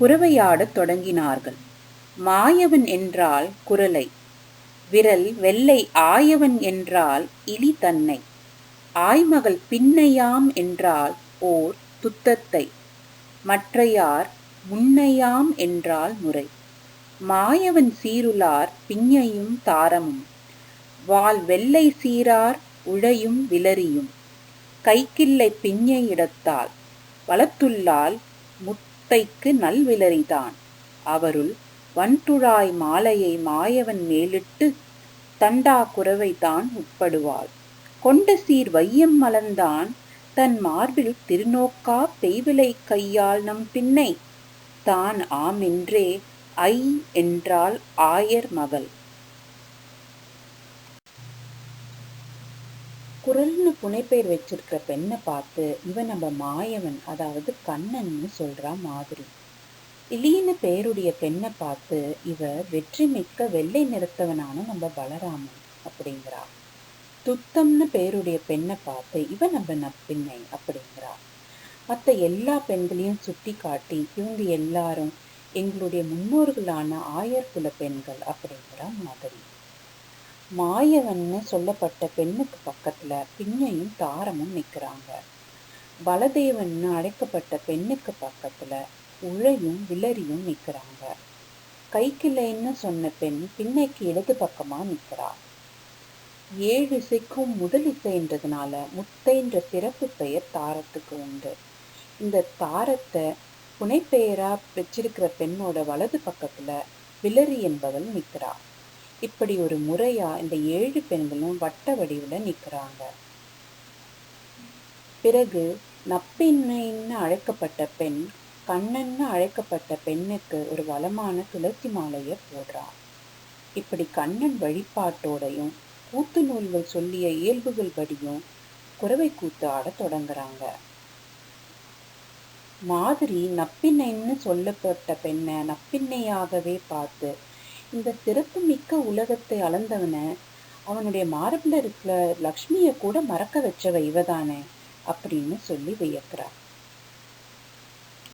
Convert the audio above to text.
குறவையாடத் தொடங்கினார்கள். மாயவன் என்றால் குரலை விரல் வெள்ளை ஆயவன் என்றால் இலி தன்னை ஆய்மகள் பின்னையாம் என்றால் ஓர் துத்தத்தை மற்றையார் முன்னையாம் என்றால் முறை. மாயவன் சீருளார் பிஞ்சையும் தாரமும் வால் வெள்ளை சீரார் உழையும் விலரியும் கைக்கில்லை பிஞ்சை இடத்தால் வளத்துள்ளால் தத்தைக்கு நல்விலரிதான் அவருள் வன்துழாய் மாலையை மாயவன் மேலிட்டு தண்டா குறவைதான் உட்படுவாள். கொண்ட சீர் வையம் மலர்ந்தான் தன் மார்பில் திருநோக்கா பெய்விலை கையால் நம் பின்னை. தான் ஆமென்றே ஐ என்றாள் ஆயர் மகள். குரல்னு புனைப்பெயர் வச்சிருக்கிற பெண்ணை பார்த்து இவன் நம்ம மாயவன் அதாவது கண்ணன்னு சொல்கிறா மாதிரி. இலின்னு பெயருடைய பெண்ணை பார்த்து இவ வெற்றி மிக்க வெள்ளை நிறத்தவனான நம்ம பலராமன் அப்படிங்கிறா. துத்தம்னு பெயருடைய பெண்ணை பார்த்து இவ நம்ம நப்பின்னை அப்படிங்கிறா. மற்ற எல்லா பெண்களையும் சுட்டி காட்டி இவங்க எல்லாரும் எங்களுடைய முன்னோர்களான ஆயர் குல பெண்கள் அப்படிங்கிற மாதிரி. மாயவன்னு சொல்லப்பட்ட பெண்ணுக்கு பக்கத்துல பின்னையும் தாரமும் நிற்கிறாங்க பலதேவன்னு அழைக்கப்பட்ட பெண்ணுக்கு பக்கத்துல உழையும் விலரியும் நிற்கிறாங்க கைக்கிளைன்னு சொன்ன பெண் பின்னைக்கு இடது பக்கமா நிக்கிறா. ஏழு இசைக்கும் முதல் இசைன்றதுனால முத்தைன்ற சிறப்பு பெயர் தாரத்துக்கு உண்டு. இந்த தாரத்தை புனைப்பெயரா வச்சிருக்கிற பெண்ணோட வலது பக்கத்துல விலரி என்பவள் நிக்கிறா. இப்படி ஒரு முறையா இந்த ஏழு பெண்களும் வட்ட வடிவில் நிற்கிறாங்க பிறகு நப்பின்னைன்னு அழைக்கப்பட்ட பெண் கண்ணன்னு அழைக்கப்பட்ட பெண்ணுக்கு ஒரு வளமான துளசி மாலையை போடுறான் இப்படி கண்ணன் வழிபாட்டோடையும் கூத்து நூல்கள் சொல்லிய இயல்புகள் படியும் குறவை கூத்து ஆடத் தொடங்குறாங்க. மாதிரி நப்பின்னைன்னு சொல்லப்பட்ட பெண்ணை நப்பின்னையாகவே பார்த்து இந்த சிறப்புமிக்க உலகத்தை அளந்தவனை அவனுடைய மார்பில் இருக்கிற லக்ஷ்மியை கூட மறக்க வச்சவ இவதானே அப்படின்னு சொல்லி வியக்கிறா